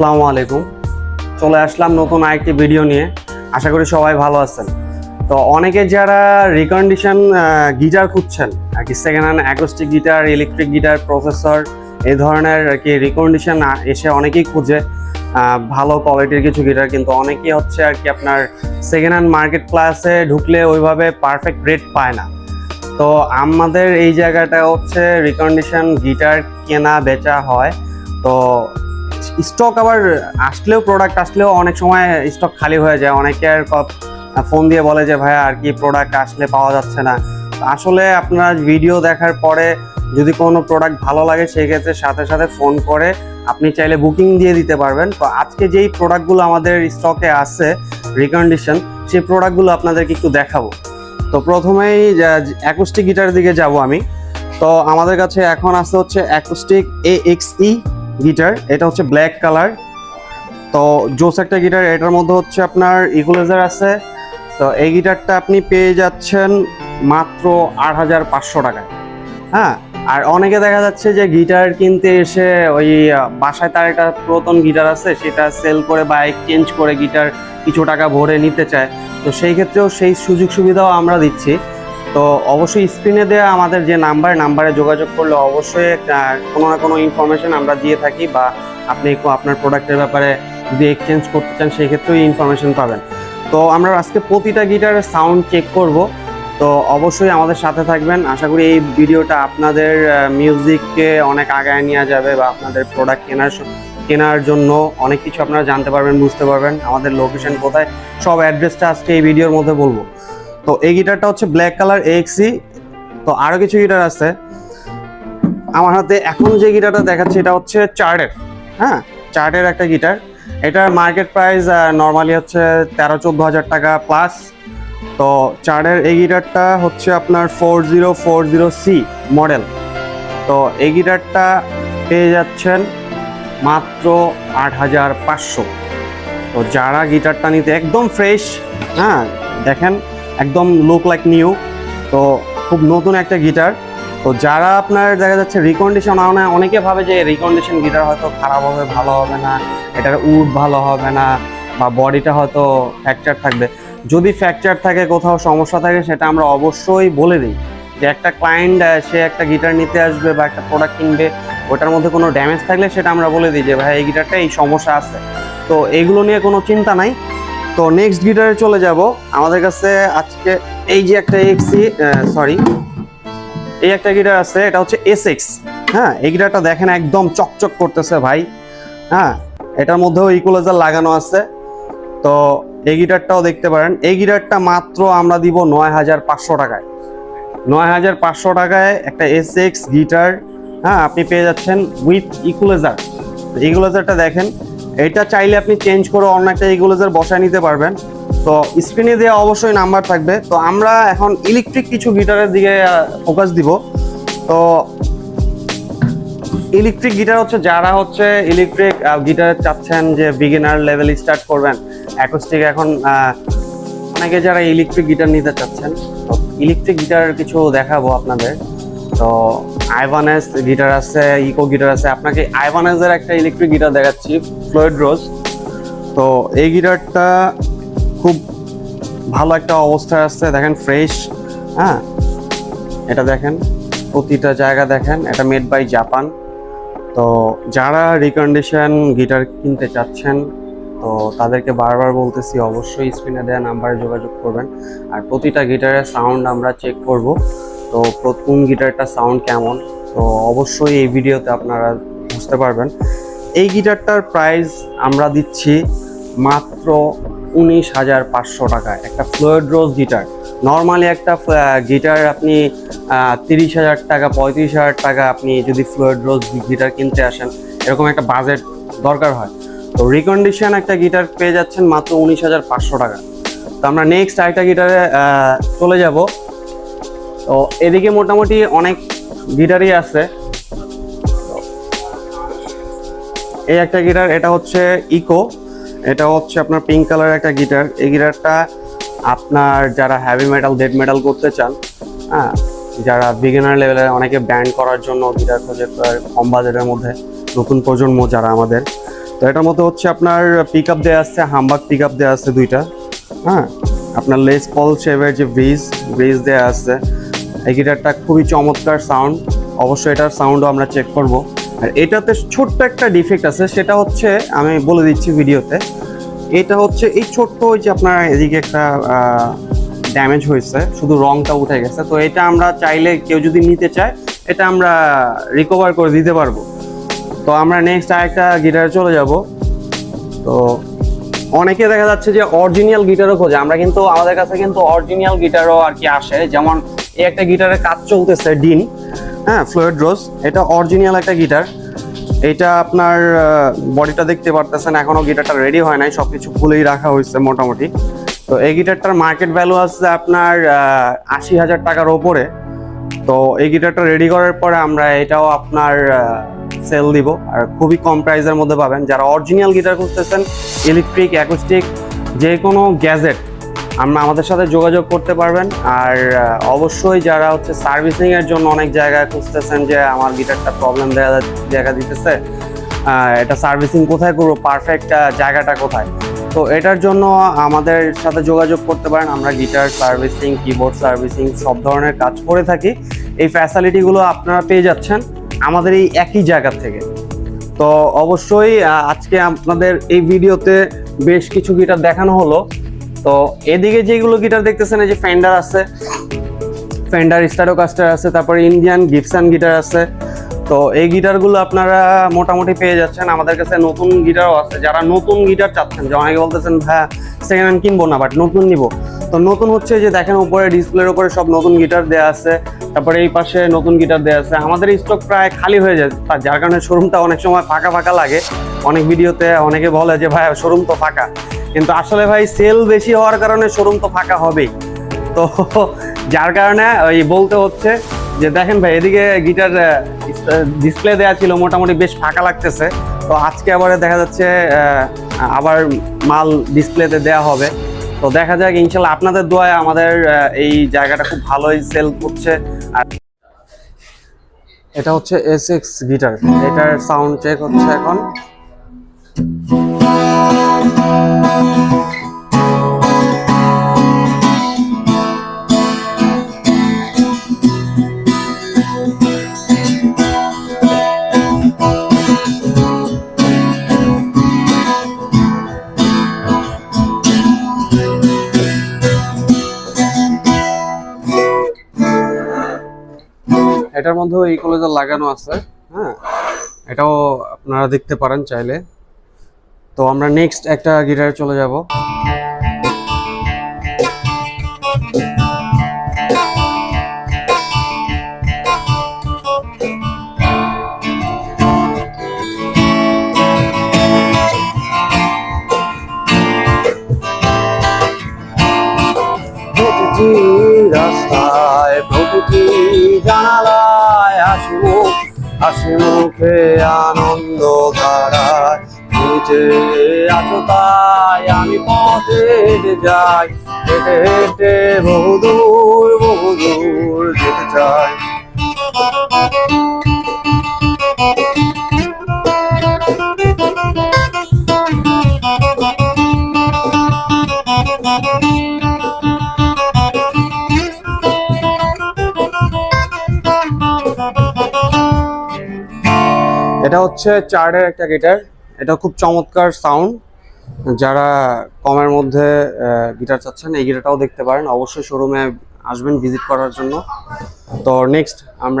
আসসালামু আলাইকুম। চলে আসলাম নতুন আরেকটি ভিডিও নিয়ে। আশা করি সবাই ভালো আছেন। তো অনেকে যারা রিকন্ডিশন গিটার খুঁজছেন, আর কি second hand acoustic guitar electric guitar processor এই ধরনের আর কি রিকন্ডিশন এসে অনেকেই খুঁজে। ভালো কোয়ালিটির কিছু গিটার কিন্তু অনেকেই হচ্ছে আর কি আপনার সেকেন্ড হ্যান্ড মার্কেট ক্লাসে ঢুকলে ওইভাবে পারফেক্ট রেট পায় না। তো আমাদের এই জায়গাটা হচ্ছে রিকন্ডিশন গিটার কেনা বেচা হয়। তো স্টক আবার আসলেও প্রোডাক্ট আসলেও অনেক সময় স্টক খালি হয়ে যায়। অনেকের ফোন দিয়ে বলে যে ভাই আর কি প্রোডাক্ট আসলে পাওয়া যাচ্ছে না? আসলে আপনার ভিডিও দেখার পরে যদি কোনো প্রোডাক্ট ভালো লাগে, সেই ক্ষেত্রে সাথে সাথে ফোন করে আপনি চাইলে বুকিং দিয়ে দিতে পারবেন। তো আজকে যেই প্রোডাক্টগুলো আমাদের স্টকে আছে রিকন্ডিশন সেই প্রোডাক্টগুলো আপনাদেরকে একটু দেখাবো। তো প্রথমেই অ্যাকোস্টিক গিটারের দিকে যাব আমি। তো আমাদের কাছে এখন আসতে হচ্ছে acoustic A X E guitar, এটা হচ্ছে ব্ল্যাক কালার। তো জোস একটা গিটার, এটার মধ্যে হচ্ছে আপনার ইকুলাইজার আছে। তো এই গিটারটা আপনি পেয়ে যাচ্ছেন মাত্র আট হাজার পাঁচশো টাকায়। হ্যাঁ আর অনেকে দেখা যাচ্ছে যে গিটার কিনতে এসে ওই বাসায় তার একটা পুরাতন গিটার আছে, সেটা সেল করে বা এক্সচেঞ্জ করে গিটার কিছু টাকা ভরে নিতে চায়। তো সেই ক্ষেত্রেও সেই সুযোগ সুবিধাও আমরা দিচ্ছি। তো অবশ্যই স্ক্রিনে দেওয়া আমাদের যে নাম্বার নাম্বারে যোগাযোগ করলে অবশ্যই কোনো না কোনো ইনফরমেশন আমরা দিয়ে থাকি বা আপনি আপনার প্রোডাক্টের ব্যাপারে যদি এক্সচেঞ্জ করতে চান, সেই ক্ষেত্রেও ইনফরমেশন পাবেন। তো আমরা আজকে প্রতিটা গিটারের সাউন্ড চেক করব। তো অবশ্যই আমাদের সাথে থাকবেন। আশা করি এই ভিডিওটা আপনাদের মিউজিককে অনেক আগায় নিয়ে যাবে বা আপনাদের প্রোডাক্ট কেনার কেনার জন্য অনেক কিছু আপনারা জানতে পারবেন, বুঝতে পারবেন। আমাদের লোকেশন কোথায়? সব অ্যাড্রেসটা আজকে এই ভিডিওর মধ্যে বলব। তো এই গিটারটা হচ্ছে ব্ল্যাক কালার এক্সি তো আরও কিছু গিটার আছে। আমার হাতে এখন যে গিটারটা দেখাচ্ছে, এটা হচ্ছে চার্টের। হ্যাঁ চার্টের একটা গিটার। এটার মার্কেট প্রাইস নর্মালি হচ্ছে তেরো চোদ্দ হাজার টাকা প্লাস তো চার্টের এই গিটারটা হচ্ছে আপনার four zero four zero C model তো এই গিটারটা পেয়ে যাচ্ছেন মাত্র আট হাজার পাঁচশো। তো যারা গিটারটা নিতে একদম ফ্রেশ হ্যাঁ দেখেন একদম লুক লাইক নিউ তো খুব নতুন একটা গিটার তো যারা আপনার দেখা যাচ্ছে রিকন্ডিশন অনেকে ভাবে যে রিকন্ডিশন গিটার হয়তো খারাপ হবে, ভালো হবে না, এটার উড ভালো হবে না, বা বডিটা হয়তো ফ্র্যাকচার থাকবে। যদি ফ্র্যাকচার থাকে, কোথাও সমস্যা থাকে, সেটা আমরা অবশ্যই বলে দিই যে একটা ক্লায়েন্ট সে একটা গিটার নিতে আসবে বা একটা প্রোডাক্ট কিনবে, ওটার মধ্যে কোনো ড্যামেজ থাকলে সেটা আমরা বলে দিই যে, ভাই, এই গিটারটা এই সমস্যা আছে। তো এইগুলো নিয়ে কোনো চিন্তা নাই। তো নেক্সট গিটারে চলে যাব। আমাদের কাছে আজকে এই যে একটা এক্সি সরি এই একটা গিটার আছে, এটা হচ্ছে এস এক্স হ্যাঁ এই গিটারটা দেখেন একদম চকচক করতেছে ভাই। হ্যাঁ এটার মধ্যেও ইকুলাইজার লাগানো আছে। তো এই গিটারটাও দেখতে পারেন। এই গিটারটা মাত্র আমরা দিব নয় হাজার পাঁচশো টাকায়। নয় হাজার পাঁচশো টাকায় একটা এস এক্স গিটার হ্যাঁ আপনি পেয়ে যাচ্ছেন উইথ ইকুলাইজার ইকুলাইজারটা দেখেন। এটা চাইলে আপনি চেঞ্জ করে অন্য একটা ইকুলাইজার বসায় নিতে পারবেন। তো স্ক্রিনে দেওয়া অবশ্যই নাম্বার থাকবে। তো আমরা এখন ইলেকট্রিক কিছু গিটারের দিকে ফোকাস দিব। তো ইলেকট্রিক গিটার হচ্ছে যারা হচ্ছে ইলেকট্রিক গিটার চাচ্ছেন যে বিগিনার লেভেল স্টার্ট করবেন। অ্যাকোস্টিক এখন অনেকে যারা ইলেকট্রিক গিটার নিতে চাচ্ছেন, তো ইলেকট্রিক গিটার কিছু দেখাবো আপনাদের। তো আইভানেস গিটার আছে ইকো গিটার আছে। আপনাকে আইভানেসের একটা ইলেকট্রিক গিটার দেখাচ্ছি ফ্লোয়েড রোজ তো এই গিটারটা খুব ভালো একটা অবস্থায় আছে দেখেন ফ্রেশ হ্যাঁ? এটা দেখেন, প্রতিটা জায়গা দেখেন, এটা মেড বাই জাপান তো যারা রিকন্ডিশন গিটার কিনতে চাচ্ছেন, তো তাদেরকে বারবার বলতেছি, অবশ্যই স্ক্রিনে দেওয়া নাম্বারে যোগাযোগ করবেন। আর প্রতিটা গিটারের সাউন্ড আমরা চেক করব। তো প্র- কোন গিটারটা সাউন্ড কেমন? তো অবশ্যই এই ভিডিওতে আপনারা বুঝতে পারবেন। এই গিটারটার প্রাইস আমরা দিচ্ছি মাত্র উনিশ হাজার পাঁচশো টাকা। একটা ফ্লোয়েড রোজ গিটার নর্মালি একটা গিটার আপনি তিরিশ হাজার টাকা, পঁয়ত্রিশ হাজার টাকা আপনি যদি ফ্লোয়েড রোজ গিটার কিনতে আসেন, এরকম একটা বাজেট দরকার হয়। তো রিকন্ডিশন একটা গিটার পেয়ে যাচ্ছেন মাত্র উনিশ হাজার পাঁচশো টাকা। তো আমরা নেক্সট আরেকটা গিটারে চলে যাব। তো এদিকে মোটামুটি অনেক গিটারই আছে। এই একটা গিটার, এটা হচ্ছে ইকো এটা হচ্ছে আপনার পিঙ্ক কালার একটা গিটার। এই গিটারটা আপনার যারা হ্যাভি মেটাল ডেড মেটাল করতে চান হ্যাঁ যারা বিগিনার লেভেলে অনেকে ব্যান্ড করার জন্য গিটার খোঁজে কম বাজেটের মধ্যে নতুন প্রজন্ম যারা আমাদের, তো এটার মধ্যে হচ্ছে আপনার পিক আপ দেওয়া আছে হামবাক পিক আপ দেওয়া আছে দুইটা হ্যাঁ আপনার লেস পল শেভের যে ব্রিজ ব্রিজ দেওয়া আছে এই গিটারটা খুবই চমৎকার সাউন্ড অবশ্যই এটার সাউন্ডও আমরা চেক করব। আর এটাতে ছোট্ট একটা ডিফেক্ট আছে, সেটা হচ্ছে, আমি বলে দিচ্ছি ভিডিওতে, এটা হচ্ছে এই ছোট্ট ওই যে আপনার এদিকে একটা ড্যামেজ হয়েছে, শুধু রংটা উঠে গেছে। তো এটা আমরা চাইলে কেউ যদি নিতে চায়, এটা আমরা রিকভার করে দিতে পারব। তো আমরা নেক্সট আরেকটা গিটারে চলে যাব। তো অনেকে দেখা যাচ্ছে যে অরিজিনাল গিটারও খোঁজে। আমরা কিন্তু, আমাদের কাছে কিন্তু অরিজিনাল গিটারও আর কি আসে। যেমন এই একটা গিটারের কাজ চলতেছে ডিন। হ্যাঁ ফ্লোয়েড রোজ এটা অরিজিনাল একটা গিটার। এটা আপনার বডিটা দেখতে পারতেছেন এখনও গিটারটা রেডি হয় নাই সব কিছু খুলেই রাখা হয়েছে মোটামুটি। তো এই গিটারটার মার্কেট ভ্যালু আছে আপনার আশি হাজার টাকার ওপরে। তো এই গিটারটা রেডি করার পরে আমরা এটাও আপনার সেল দিব। আর খুবই কম প্রাইসের মধ্যে পাবেন। যারা অরিজিনাল গিটার খুঁজতেছেন ইলেকট্রিক অ্যাকোস্টিক যে কোনো গ্যাজেট আমরা আমাদের সাথে যোগাযোগ করতে পারবেন। আর অবশ্যই যারা হচ্ছে সার্ভিসিংয়ের জন্য অনেক জায়গায় খুঁজতেছেন যে আমার গিটারটা প্রবলেম দেখা দেখা দিতেছে এটা সার্ভিসিং কোথায় করব পারফেক্ট জায়গাটা কোথায়? তো এটার জন্য আমাদের সাথে যোগাযোগ করতে পারেন। আমরা গিটার সার্ভিসিং কিবোর্ড সার্ভিসিং সব ধরনের কাজ করে থাকি। এই ফ্যাসিলিটিগুলো আপনারা পেয়ে যাচ্ছেন আমাদের এই একই জায়গা থেকে। তো অবশ্যই আজকে আপনাদের এই ভিডিওতে বেশ কিছু গিটার দেখানো হলো। তো এদিকে যেগুলো গিটার দেখতেছেন, এই যে ফেন্ডার আছে ফেন্ডার স্টারোকাস্টার আছে, তারপরে ইন্ডিয়ান গিপসান গিটার আছে। তো এই গিটারগুলো আপনারা মোটামুটি পেয়ে যাচ্ছেন। আমাদের কাছে নতুন গিটারও আছে। যারা নতুন গিটার চাচ্ছেন যে অনেকে বলতেছেন ভাই সেকেন্ড হ্যান্ড কিনবো না বাট নতুন নিব। তো নতুন হচ্ছে যে, দেখেন উপরে ডিসপ্লের উপরে সব নতুন গিটার দেওয়া আছে। তারপরে এই পাশে নতুন গিটার দেওয়া আছে। আমাদের স্টক প্রায় খালি হয়ে যায়। তার যার কারণে শোরুমটা অনেক সময় ফাঁকা ফাঁকা লাগে। অনেক ভিডিওতে অনেকে বলে যে, ভাই শোরুম তো ফাঁকা। কিন্তু আসলে ভাই সেল বেশি হওয়ার কারণে শোরুম তো ফাঁকা হবেই। তো যার কারণে ওই বলতে হচ্ছে যে, দেখেন ভাই, এদিকে গিটার ডিসপ্লে দেওয়া ছিল, মোটামুটি বেশ ফাঁকা লাগতেছে। তো আজকে আবার দেখা যাচ্ছে আবার মাল ডিসপ্লেতে দেওয়া হবে। তো দেখা যাক, ইনশাল্লাহ আপনাদের দোয়ায় আমাদের এই জায়গাটা খুব ভালোই সেল করছে। আর এটা হচ্ছে এস এক্স গিটার এটার সাউন্ড চেক হচ্ছে এখন। এটার মধ্যেও ইকুয়ালাইজার লাগানো আছে হ্যাঁ? এটাও আপনারা দেখতে পারেন চাইলে। তো আমরা নেক্সট একটা গিটারে চলে যাব। রাস্তায় জানালায় হাসি হাসি মুখে আনন্দ নিচে আছো তাই আমি পথে হেঁটে যাই। হেঁটে হেঁটে বহুদূর বহুদূর যেতে চাই। এটা হচ্ছে চার্ডের একটা গিটার। এটা খুব চমৎকার সাউন্ড যারা কমের মধ্যে গিটার চাচ্ছেন, এই গিটারটাও দেখতে পারেন। অবশ্যই শোরুমে আসবেন ভিজিট করার জন্য। তো নেক্সট আমরা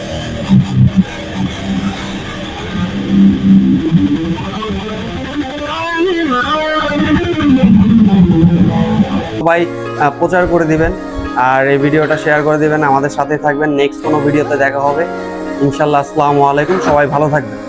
সবাই প্রচার করে দিবেন আর এই ভিডিওটা শেয়ার করে দিবেন। আমাদের সাথে থাকবেন। নেক্সট কোনো ভিডিওতে দেখা হবে। ইনশাল্লাহ, আসসালামু আলাইকুম। সবাই ভালো থাকবেন।